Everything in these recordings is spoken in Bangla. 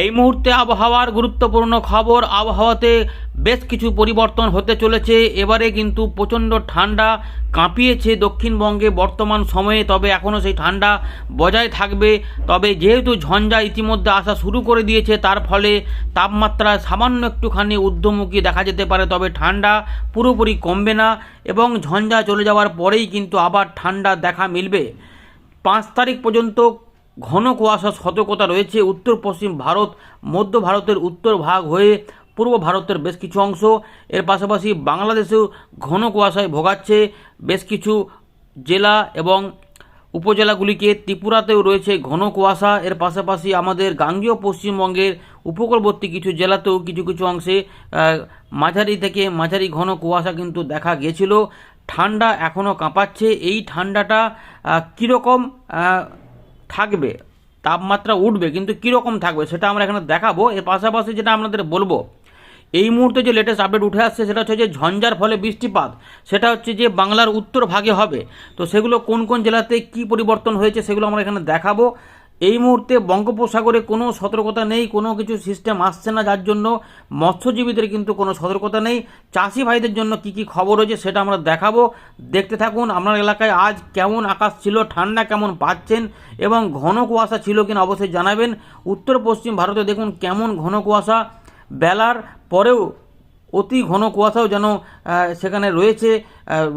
এই মুহূর্তে আবহাওয়ার গুরুত্বপূর্ণ খবর, আবহাওয়াতে বেশ কিছু পরিবর্তন হতে চলেছে। এবারে কিন্তু প্রচণ্ড ঠান্ডা কাঁপিয়েছে দক্ষিণবঙ্গে বর্তমান সময়ে, তবে এখনও সেই ঠান্ডা বজায় থাকবে। তবে যেহেতু ঝঞ্ঝা ইতিমধ্যে আসা শুরু করে দিয়েছে, তার ফলে তাপমাত্রা সামান্য একটুখানি ঊর্ধ্বমুখী দেখা যেতে পারে, তবে ঠান্ডা পুরোপুরি কমবে না এবং ঝঞ্ঝা চলে যাওয়ার পরেই কিন্তু আবার ঠান্ডা দেখা মিলবে। পাঁচ তারিখ পর্যন্ত ঘন কুয়াশার সতর্কতা রয়েছে। উত্তর, পশ্চিম ভারত, মধ্য ভারতের উত্তর ভাগ হয়ে পূর্ব ভারতের বেশ কিছু অংশ। এর পাশাপাশি বাংলাদেশেও ঘন কুয়াশায় ভোগাচ্ছে বেশ কিছু জেলা এবং উপজেলাগুলিকে। ত্রিপুরাতেও রয়েছে ঘন কুয়াশা। এর পাশাপাশি আমাদের গাঙ্গীয় পশ্চিমবঙ্গের উপকূলবর্তী কিছু জেলাতেও কিছু কিছু অংশে মাঝারি থেকে মাঝারি ঘন কুয়াশা কিন্তু দেখা গেছিল। ঠান্ডা এখনও কাঁপাচ্ছে। এই ঠান্ডাটা কীরকম থাকবে, তাপমাত্রা উঠবে, কিন্তু কীরকম থাকবে সেটা আমরা এখানে দেখাবো। এর পাশাপাশি যেটা আপনাদের বলব, এই মুহূর্তে যে লেটেস্ট আপডেট উঠে আসছে সেটা হচ্ছে যে ঝঞ্ঝার ফলে বৃষ্টিপাত, সেটা হচ্ছে যে বাংলার উত্তর ভাগে হবে। তো সেগুলো কোন কোন জেলাতে কি পরিবর্তন হয়েছে সেগুলো আমরা এখানে দেখাবো। এই মুহূর্তে বঙ্গোপসাগরে কোনো সতর্কতা নেই, কোনো কিছু সিস্টেম আসছে না, যার জন্য মৎস্যজীবীদের কিন্তু কোনো সতর্কতা নেই। চাষি ভাইদের জন্য কি কি খবর হয়েছে সেটা আমরা দেখাবো। দেখতে থাকুন, আপনার এলাকায় আজ কেমন আকাশ ছিল, ঠান্ডা কেমন পাচ্ছেন এবং ঘন কুয়াশা ছিল কিনা অবশ্যই জানাবেন। উত্তর পশ্চিম ভারতে দেখুন কেমন ঘন কুয়াশা। বেলার পরেও অতি ঘন কুয়াশাও যেন সেখানে রয়েছে।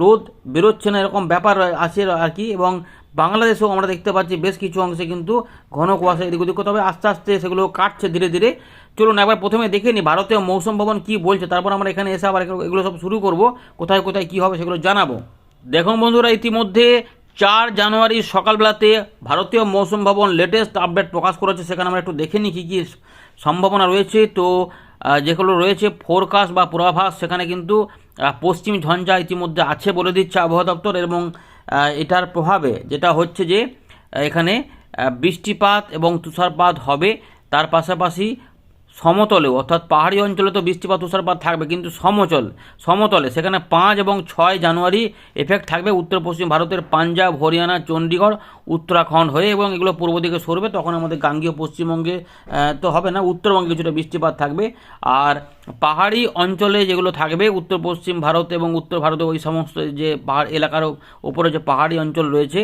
রোদ বেরোচ্ছে না, এরকম ব্যাপার আছে আর কি এবং বাংলাদেশেও আমরা দেখতে পাচ্ছি বেশ কিছু অংশে কিন্তু ঘন কুয়াশা এদিক ওদিক তবে আস্তে আস্তে সেগুলো কাটছে ধীরে ধীরে। চলুন একবার প্রথমে দেখে নিই, ভারতীয় মৌসুম ভবন কী বলছে? তারপর আমরা এখানে এসে আবার এগুলো- সব শুরু করব। কোথায় কোথায় কী হবে সেগুলো জানাব। দেখুন বন্ধুরা, ইতিমধ্যে চার জানুয়ারি সকালবেলাতে ভারতীয় মৌসুম ভবন লেটেস্ট আপডেট প্রকাশ করেছে। সেখানে আমরা একটু দেখে নিই কী কী সম্ভাবনা রয়েছে। তো যেগুলো রয়েছে ফোরকাস্ট বা পূর্বাভাস, সেখানে কিন্তু পশ্চিম ঝঞ্ঝা ইতিমধ্যে আছে বলে দিচ্ছে আবহাওয়া দপ্তর এবং এটার প্রভাবে যেটা হচ্ছে যে এখানে বৃষ্টিপাত এবং তুষারপাত হবে। তার পাশাপাশি সমতলেও অর্থাৎ পাহাড়ি অঞ্চলে তো বৃষ্টিপাত, তুষারপাত থাকবে, কিন্তু সমচল সমতলে, সেখানে পাঁচ এবং ছয় জানুয়ারি এফেক্ট থাকবে উত্তর, পশ্চিম ভারতের পাঞ্জাব, হরিয়ানা, চণ্ডীগড়, উত্তরাখণ্ড হয়ে এবং এগুলো পূর্ব দিকে সরবে, তখন আমাদের গাঙ্গীয় পশ্চিমবঙ্গে তো হবে না, উত্তরবঙ্গে কিছুটা বৃষ্টিপাত থাকবে। আর পাহাড়ি অঞ্চলে যেগুলো থাকবে, উত্তর, পশ্চিম ভারত এবং উত্তর ভারতে ওই সমস্ত যে পাহাড় এলাকার ওপরে যে পাহাড়ি অঞ্চল রয়েছে,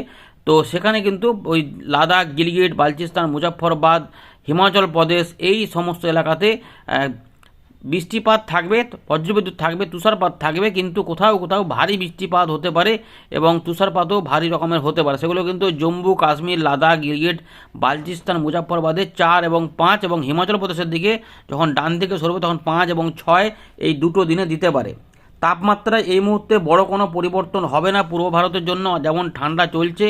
তো সেখানে কিন্তু ওই লাদাখ, গিলগিট, বালচিস্তান মুজাফরবাদ হিমাচল প্রদেশ, এই সমস্ত এলাকাতে বৃষ্টিপাত থাকবে, বজ্রবিদ্যুৎ থাকবে, তুষারপাত থাকবে, কিন্তু কোথাও কোথাও ভারী বৃষ্টিপাত হতে পারে এবং তুষারপাতও ভারী রকমের হতে পারে। সেগুলো কিন্তু জম্মু, কাশ্মীর, লাদাখ গিলগিট বালচিস্তান মুজাফরবাদে চার এবং পাঁচ এবং হিমাচল প্রদেশের দিকে যখন ডান দিকে সরবে তখন পাঁচ এবং ছয় এই দুটো দিনে দিতে পারে। তাপমাত্রায় এই মুহূর্তে বড় কোনো পরিবর্তন হবে না পূর্ব ভারতের জন্য। যেমন ঠান্ডা চলছে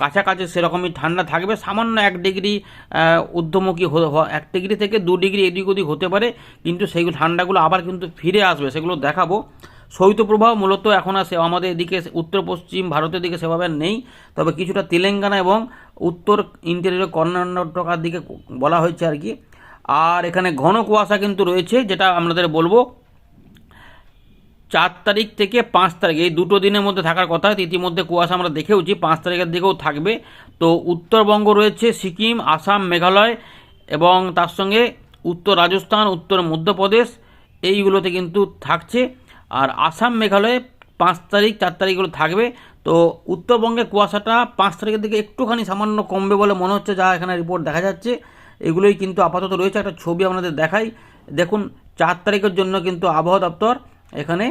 কাছাকাছি সেরকমই ঠান্ডা থাকবে, সামান্য এক ডিগ্রি ঊর্ধ্বমুখী এক ডিগ্রি থেকে দু ডিগ্রি এদিক ওদিক হতে পারে, কিন্তু সেই ঠান্ডাগুলো আবার কিন্তু ফিরে আসবে, সেগুলো দেখাবো। শৈত্যপ্রবাহ মূলত এখন আর সে আমাদের এদিকে উত্তর, পশ্চিম ভারতের দিকে সেভাবে নেই, তবে কিছুটা তেলেঙ্গানা এবং উত্তর ইন্টেরিয়র কর্ণাটকার দিকে বলা হয়েছে আর কি। আর এখানে ঘন কুয়াশা কিন্তু রয়েছে, যেটা আপনাদের বলব চার তারিখ থেকে পাঁচ তারিখ, এই দুটো দিনের মধ্যে থাকার কথা। ইতিমধ্যে কুয়াশা আমরা দেখেওছি, পাঁচ তারিখের দিকেও থাকবে। তো উত্তরবঙ্গ রয়েছে, সিকিম, আসাম, মেঘালয় এবং তার সঙ্গে উত্তর রাজস্থান, উত্তর মধ্যপ্রদেশ, এইগুলোতে কিন্তু থাকছে। আর আসাম, মেঘালয়ে পাঁচ তারিখ, চার তারিখগুলো থাকবে। তো উত্তরবঙ্গে কুয়াশাটা পাঁচ তারিখের দিকে একটুখানি সামান্য কমবে বলে মনে হচ্ছে, যা এখানে রিপোর্ট দেখা যাচ্ছে। এগুলোই কিন্তু আপাতত রয়েছে, একটা ছবি আপনাদের দেখাই। দেখুন, চার তারিখের জন্য কিন্তু আবহাওয়া দপ্তর এখানে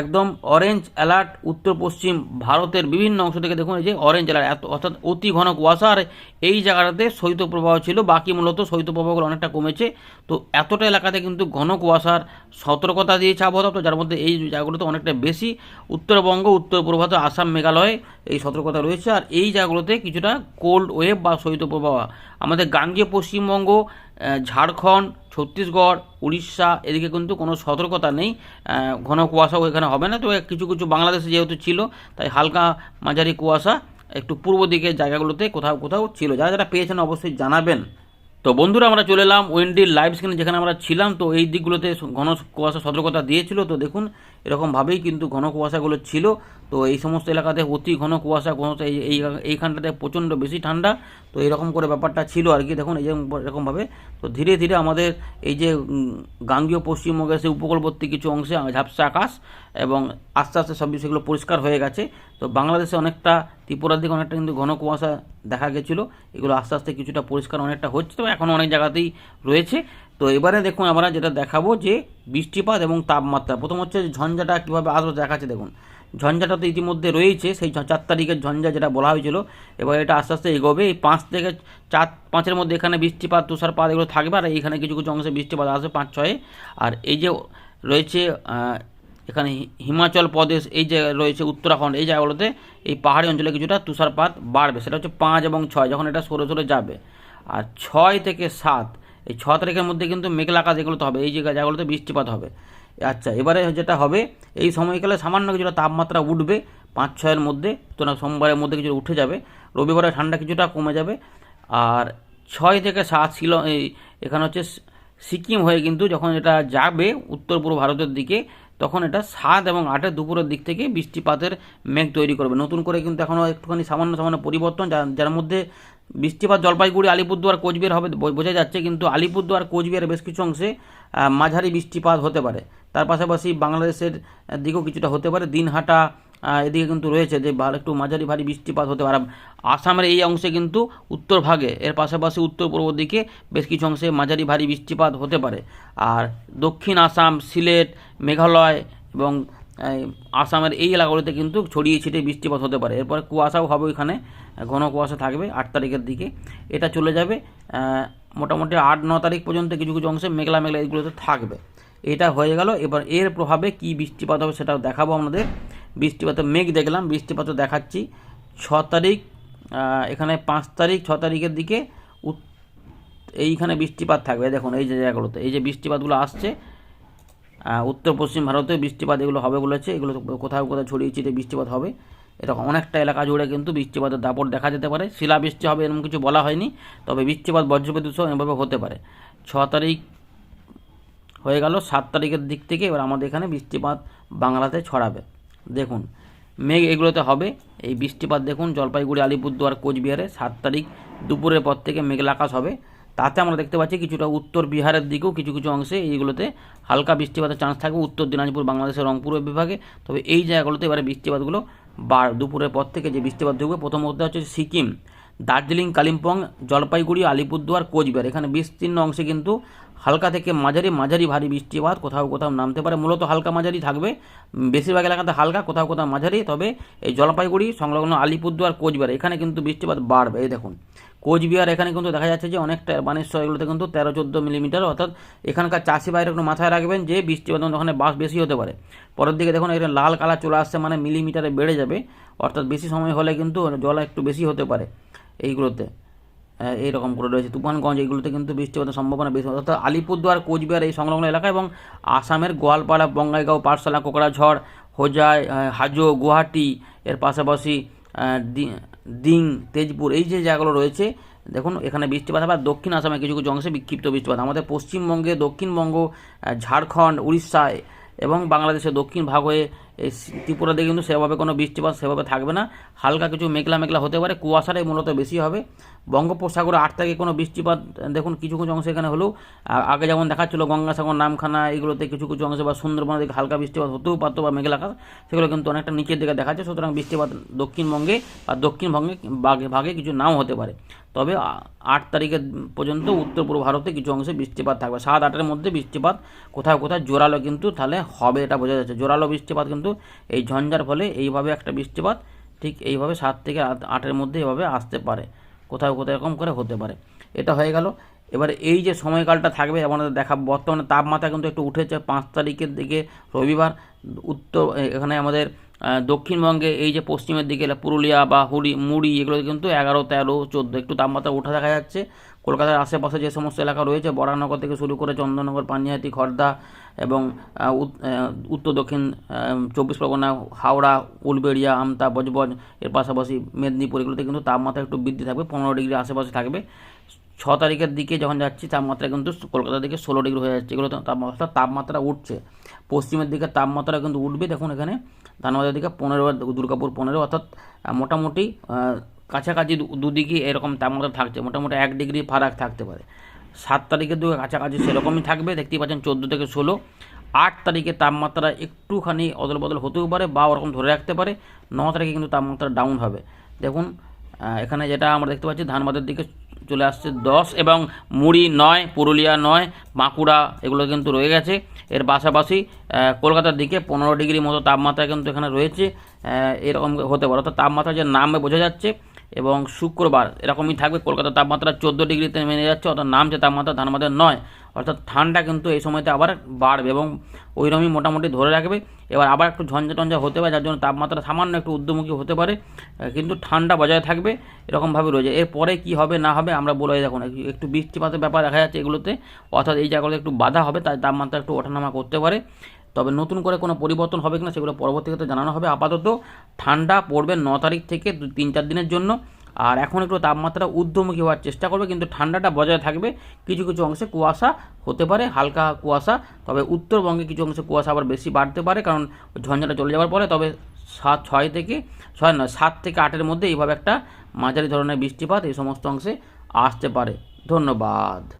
একদম অরেঞ্জ অ্যালার্ট উত্তর পশ্চিম ভারতের বিভিন্ন অংশ থেকে দেখুন, এই যে অরেঞ্জ অ্যালার্ট অর্থাৎ অতি ঘন কুয়াশা, আর এই জায়গাটাতে শৈত্যপ্রবাহ ছিল, বাকি মূলত শৈত্যপ্রবাহগুলো অনেকটা কমেছে। তো এতটা এলাকাতে কিন্তু ঘন কুয়াশার সতর্কতা দিয়েছে আবহাওয়া দপ্তর, যার মধ্যে এই জায়গাগুলোতে অনেকটা বেশি। উত্তরবঙ্গ, উত্তর পূর্ব ভারত আসাম, মেঘালয়ে এই সতর্কতা রয়েছে, আর এই জায়গাগুলোতে কিছুটা কোল্ড ওয়েভ বা শৈত্যপ্রবাহ আমাদের গাঙ্গীয় পশ্চিমবঙ্গ ঝাড়খণ্ড, ছত্তিশগড়, উড়িষ্যা, এদিকে কিন্তু কোনো সতর্কতা নেই। ঘন কুয়াশাও এখানে হবে না। তো কিছু কিছু বাংলাদেশে যেহেতু ছিল, তাই হালকা মাঝারি কুয়াশা একটু পূর্ব দিকের জায়গাগুলোতে কোথাও কোথাও ছিল। যারা যারা পেয়েছেন অবশ্যই জানাবেন। তো বন্ধুরা, আমরা চলে এলাম ওয়েন্ডির লাইভ স্ক্রিনে যেখানে আমরা ছিলাম। তো এই দিকগুলোতে ঘন কুয়াশা সতর্কতা দিয়েছিল। তো দেখুন এরকমভাবেই কিন্তু ঘন কুয়াশাগুলো ছিল। তো এই সমস্ত এলাকাতে অতি ঘন কুয়াশা কুয়াশা এই এই, এইখানটাতে প্রচণ্ড বেশি ঠান্ডা। তো এরকম করে ব্যাপারটা ছিল আর কি। দেখুন, এই এরকমভাবে তো ধীরে ধীরে আমাদের এই যে গাঙ্গীয় পশ্চিমবঙ্গের সেই উপকূলবর্তী কিছু অংশে ঝাপসা আকাশ এবং আস্তে আস্তে সব বিষয়গুলো পরিষ্কার হয়ে গেছে। তো বাংলাদেশে অনেকটা, ত্রিপুরার দিকে অনেকটা কিন্তু ঘন কুয়াশা দেখা গেছিল। এগুলো আস্তে আস্তে কিছুটা পরিষ্কার অনেকটা হচ্ছে, তবে এখনও অনেক জায়গাতেই রয়েছে। তো এবারে দেখুন আমরা যেটা দেখাবো যে বৃষ্টিপাত এবং তাপমাত্রা। প্রথম হচ্ছে ঝঞ্ঝাটা কীভাবে আসবে দেখাচ্ছে, দেখুন। ঝঞ্ঝাটা তো ইতিমধ্যে রয়েছে, সেই চার তারিখের ঝঞ্ঝা যেটা বলা হয়েছিল, এবার এটা আস্তে আস্তে এগোবে। এই পাঁচ থেকে চার, পাঁচের মধ্যে এখানে বৃষ্টিপাত, তুষারপাত এগুলো থাকবে আর এইখানে কিছু কিছু অংশে বৃষ্টিপাত আসবে পাঁচ, ছয়ে। আর এই যে রয়েছে এখানে হিমাচল প্রদেশ, এই যে রয়েছে উত্তরাখণ্ড, এই জায়গাগুলোতে এই পাহাড়ি অঞ্চলে কিছুটা তুষারপাত বাড়বে। সেটা হচ্ছে পাঁচ এবং ছয়, যখন এটা সরে সরে যাবে। আর ছয় থেকে সাত এই ছ তারিখের মধ্যে কিন্তু মেঘলা আকাশ এগুলোতে হবে, এই যে জায়গাগুলোতে বৃষ্টিপাত হবে। আচ্ছা এবারে যেটা হবে, এই সময়কালে সামান্য কিছুটা তাপমাত্রা উঠবে, পাঁচ ছয়ের মধ্যে, তো না সোমবারের মধ্যে কিছুটা উঠে যাবে, রবিবারে ঠান্ডা কিছুটা কমে যাবে। আর ছয় থেকে সাত শিল এই এখানে হচ্ছে সিকিম হয়ে কিন্তু যখন এটা যাবে উত্তর পূর্ব ভারতের দিকে, তখন এটা সাত এবং আটের দুপুরের দিক থেকে বৃষ্টিপাতের মেঘ তৈরি করবে। নতুন করে কিন্তু এখনও একটুখানি সামান্য সামান্য পরিবর্তন যার মধ্যে বৃষ্টিপাত জলপাইগুড়ি, আলিপুরদুয়ার, কোচবিহার হবে বোঝা যাচ্ছে, কিন্তু আলিপুরদুয়ার কোচবিহারের বেশ কিছু অংশে মাঝারি বৃষ্টিপাত হতে পারে। তার পাশাপাশি বাংলাদেশের দিকেও কিছুটা হতে পারে। দিনহাটা এদিকে কিন্তু রয়েছে যে একটু মাঝারি ভারী বৃষ্টিপাত হতে পারে। আসামের এই অংশে কিন্তু উত্তর ভাগে, এর পাশাপাশি উত্তর পূর্ব দিকে বেশ কিছু অংশে মাঝারি ভারী বৃষ্টিপাত হতে পারে। আর দক্ষিণ আসাম, সিলেট, মেঘালয় এবং আসামের এই এলাকাগুলোতে কিন্তু ছড়িয়ে ছিটিয়ে বৃষ্টিপাত হতে পারে। এরপরে কুয়াশাও হবে ওইখানে, ঘন কুয়াশা থাকবে আট তারিখের দিকে। এটা চলে যাবে মোটামুটি আট, ন তারিখ পর্যন্ত কিছু কিছু অংশে মেঘলা মেঘলা এগুলোতে থাকবে। এটা হয়ে গেল, এবার এর প্রভাবে কি বৃষ্টিপাত হবে সেটাও দেখাবো আমাদের বৃষ্টিপাতের মেঘ দেখলাম, বৃষ্টিপাত দেখাচ্ছি। ছ তারিখ এখানে পাঁচ তারিখ, ছ তারিখের দিকে এইখানে বৃষ্টিপাত থাকবে। দেখুন, এই যে জায়গাগুলোতে, এই যে বৃষ্টিপাতগুলো আসছে উত্তর, পশ্চিম ভারতেও বৃষ্টিপাত এগুলো হবে বলেছে। এগুলো কোথাও কোথাও ছড়িয়ে ছিটিয়ে বৃষ্টিপাত হবে। এরকম অনেকটা এলাকা জুড়ে কিন্তু বৃষ্টিপাতের দাপট দেখা যেতে পারে। শিলাবৃষ্টি হবে এরকম কিছু বলা হয়নি, তবে বৃষ্টিপাত বজ্রবিদ্যুৎ এভাবে হতে পারে। ছ তারিখ হয়ে গেল, সাত তারিখের দিক থেকে এবার আমাদের এখানে বৃষ্টিপাত বাংলাতে ছড়াবে। দেখুন, মেঘ এগুলোতে হবে। এই বৃষ্টিপাত দেখুন, জলপাইগুড়ি, আলিপুরদুয়ার, কোচবিহারে সাত তারিখ দুপুরের পর থেকে মেঘলা আকাশ হবে। তাতে আমরা দেখতে পাচ্ছি কিছুটা উত্তর বিহারের দিকেও কিছু কিছু অংশে এইগুলোতে হালকা বৃষ্টিপাতের চান্স থাকবে। উত্তর দিনাজপুর, বাংলাদেশের রংপুর বিভাগে। তবে এই জায়গাগুলোতে এবারে বৃষ্টিপাতগুলো বার দুপুরের পর থেকে যে বৃষ্টিপাত ঢুকবে, প্রথম মধ্যে হচ্ছে সিকিম, দার্জিলিং, কালিম্পং, জলপাইগুড়ি, আলিপুরদুয়ার, কোচবিহার। এখানে বিস্তীর্ণ অংশে কিন্তু হালকা থেকে মাঝারি মাঝারি ভারী বৃষ্টিপাত, কোথাও কোথাও নামতে পারে। মূলত হালকা মাঝারি থাকবে। বেশিরভাগ এলাকাতে হালকা, কোথাও কোথাও মাঝারি। তবে এই জলপাইগুড়ি, সংলগ্ন আলিপুরদুয়ার, কোচবিহার, এখানে কিন্তু বৃষ্টিপাত বাড়বে। এই দেখুন কোচবিহার এখানে কিন্তু দেখা যাচ্ছে যে অনেকটা বানেশ্বর এগুলোতে কিন্তু তেরো চোদ্দ মিলিমিটার অর্থাৎ এখানকার চাষি ভাইরা একটু মাথায় রাখবেন যে বৃষ্টিপাত ওখানে বাস বেশি হতে পারে। পরের দিকে দেখুন এখানে লাল কালার চলে আসছে মানে মিলিমিটারে বেড়ে যাবে অর্থাৎ বেশি সময় হলে কিন্তু জল একটু বেশি হতে পারে এইগুলোতে। আহ, এইরকম করে রয়েছে। তুফানগঞ্জ এইগুলোতে কিন্তু বৃষ্টিপাতের সম্ভাবনা বেশি অর্থাৎ আলিপুরদুয়ার কোচবিহার এই সংলগ্ন এলাকা এবং আসামের গোয়ালপাড়া বঙ্গাইগাঁও পাঠশালা কোকড়াঝড় হোজাই হাজো গুয়াহাটি এর পাশাপাশি দি- তেজপুর, এই যে জায়গাগুলো রয়েছে, দেখুন, এখানে বৃষ্টিপাত হবে দক্ষিণ আসামে কিছু কিছু অংশে বিক্ষিপ্ত বৃষ্টিপাত। আমাদের পশ্চিমবঙ্গে দক্ষিণবঙ্গ ঝাড়খণ্ড, উড়িষ্যায় এবং বাংলাদেশের দক্ষিণ ভাগ হয়ে এই ত্রিপুরাতে কিন্তু সেভাবে কোনো বৃষ্টিপাত সেভাবে থাকবে না। হালকা কিছু মেঘলা মেঘলা হতে পারে, কুয়াশাটাই মূলত বেশি হবে। বঙ্গোপসাগরে আট থেকে কোনো বৃষ্টিপাত, দেখুন কিছু কিছু অংশে এখানে হলেও আগে যেমন দেখাচ্ছিল গঙ্গাসাগর, নামখানা এগুলোতে কিছু কিছু অংশে বা সুন্দরবনের দিকে হালকা বৃষ্টিপাত হতেও পারতো বা মেঘলা আকাশ, সেগুলো কিন্তু অনেকটা নিচের দিকে দেখাচ্ছে। সুতরাং বৃষ্টিপাত দক্ষিণবঙ্গে বা দক্ষিণবঙ্গে ভাগে ভাগে কিছু নাও হতে পারে। তবে আট তারিখের পর্যন্ত উত্তর পূর্ব ভারতে কিছু অংশে বৃষ্টিপাত থাকবে। সাত আটের মধ্যে বৃষ্টিপাত কোথাও কোথাও জোরালো কিন্তু তাহলে হবে, এটা বোঝা যাচ্ছে। জোরালো বৃষ্টিপাত কিন্তু এই ঝঞ্ঝার ফলে এইভাবে একটা বৃষ্টিপাত ঠিক এইভাবে সাত থেকে আটের মধ্যে এভাবে আসতে পারে। কোথাও কোথাও এরকম করে হতে পারে। এটা হয়ে গেল। এবারে এই যে সময়কালটা থাকবে, আমাদের দেখা বর্তমানে তাপমাত্রা কিন্তু একটু উঠেছে পাঁচ তারিখের দিকে রবিবার। উত্তর, এখানে আমাদের দক্ষিণবঙ্গে এই যে পশ্চিমের দিকে পুরুলিয়া বা হুড়ি, মুড়ি, এগুলো কিন্তু এগারো, তেরো, চোদ্দ, একটু তাপমাত্রা উঠা দেখা যাচ্ছে। কলকাতার আশেপাশে যে সমস্ত এলাকা রয়েছে, বরানগর থেকে শুরু করে চন্দননগর, পানিহাটি খড়দা এবং উত্তর, দক্ষিণ চব্বিশ পরগনা, হাওড়া উলবেড়িয়া আমতা, বজবজ, এর পাশাপাশি মেদিনীপুর, এগুলোতে কিন্তু তাপমাত্রা একটু বৃদ্ধি থাকবে, পনেরো ডিগ্রি আশেপাশে থাকবে। ছ তারিখের দিকে যখন যাচ্ছি, তাপমাত্রা কিন্তু কলকাতার দিকে ষোলো ডিগ্রি হয়ে যাচ্ছে এগুলো তাপমাত্রা তাপমাত্রা উঠছে। পশ্চিমের দিকে তাপমাত্রা কিন্তু উঠবে, দেখুন এখানে, ধানবাদের দিকে পনেরো, দুর্গাপুর পনেরো, অর্থাৎ মোটামুটি কাছাকাছি দুদিকে এরকম তাপমাত্রা থাকছে, মোটামুটি এক ডিগ্রি ফারাক থাকতে পারে। সাত তারিখের দিকে কাছাকাছি সেরকমই থাকবে, দেখতেই পাচ্ছেন চোদ্দ থেকে ষোলো। আট তারিখে তাপমাত্রা একটুখানি অদল বদল হতেও পারে বা ওরকম ধরে রাখতে পারে, ন তারিখে কিন্তু তাপমাত্রা ডাউন হবে। দেখুন এখানে যেটা আমরা দেখতে পাচ্ছি, ধানবাদের দিকে চলে আসছে দশ এবং মুড়ি নয়, পুরুলিয়া নয়, বাঁকুড়া এগুলো কিন্তু রয়ে গেছে। এর পাশাপাশি কলকাতার দিকে পনেরো ডিগ্রি মতো তাপমাত্রা কিন্তু এখানে রয়েছে। এরকম হতে পারে। অর্থাৎ তাপমাত্রা যে নামে বোঝা যাচ্ছে এবং শুক্রবার এরকমই থাকবে। কলকাতার তাপমাত্রা চোদ্দ ডিগ্রিতে মেনে যাচ্ছে, অর্থাৎ নামছে তাপমাত্রা ধানবাদের নয়। অর্থাৎ ঠান্ডা কিন্তু এই সময়তে আবার বাড়বে এবং ওইরকমই মোটামুটি ধরে রাখবে। এবার আবার একটু ঝঞ্ঝা টঞ্ঝা হতে পারে, যার জন্য তাপমাত্রা সামান্য একটু ঊর্ধ্বমুখী হতে পারে। কিন্তু ঠান্ডা বজায় থাকবে, এরকমভাবে রয়েছে। এরপরে কি হবে, না হবে, আমরা বলে দেখুন একটু বৃষ্টিপাতের ব্যাপার দেখা যাচ্ছে এগুলোতে। অর্থাৎ এই জায়গাগুলোতে একটু বাধা হবে, তাই তাপমাত্রা একটু ওঠানামা করতে পারে। তবে নতুন করে কোনো পরিবর্তন হবে কিনা সেগুলো পরবর্তীতে জানানো হবে। আপাতত ঠান্ডা পড়বে ন তারিখ থেকে দু, তিন, চার দিনের জন্য। আর এখন একটু তাপমাত্রা ঊর্ধ্বমুখী হওয়ার চেষ্টা করবে, কিন্তু ঠান্ডাটা বজায় থাকবে। কিছু কিছু অংশে কুয়াশা হতে পারে, হালকা কুয়াশা। তবে উত্তরবঙ্গে কিছু অংশে কুয়াশা আবার বেশি বাড়তে পারে, কারণ ঝঞ্ঝাটা চলে যাওয়ার পরে তবে সাত, ছয় থেকে, ছয় নয়, সাত থেকে আটের মধ্যে এইভাবে একটা মাঝারি ধরনের বৃষ্টিপাত এই সমস্ত অংশে আসতে পারে। ধন্যবাদ।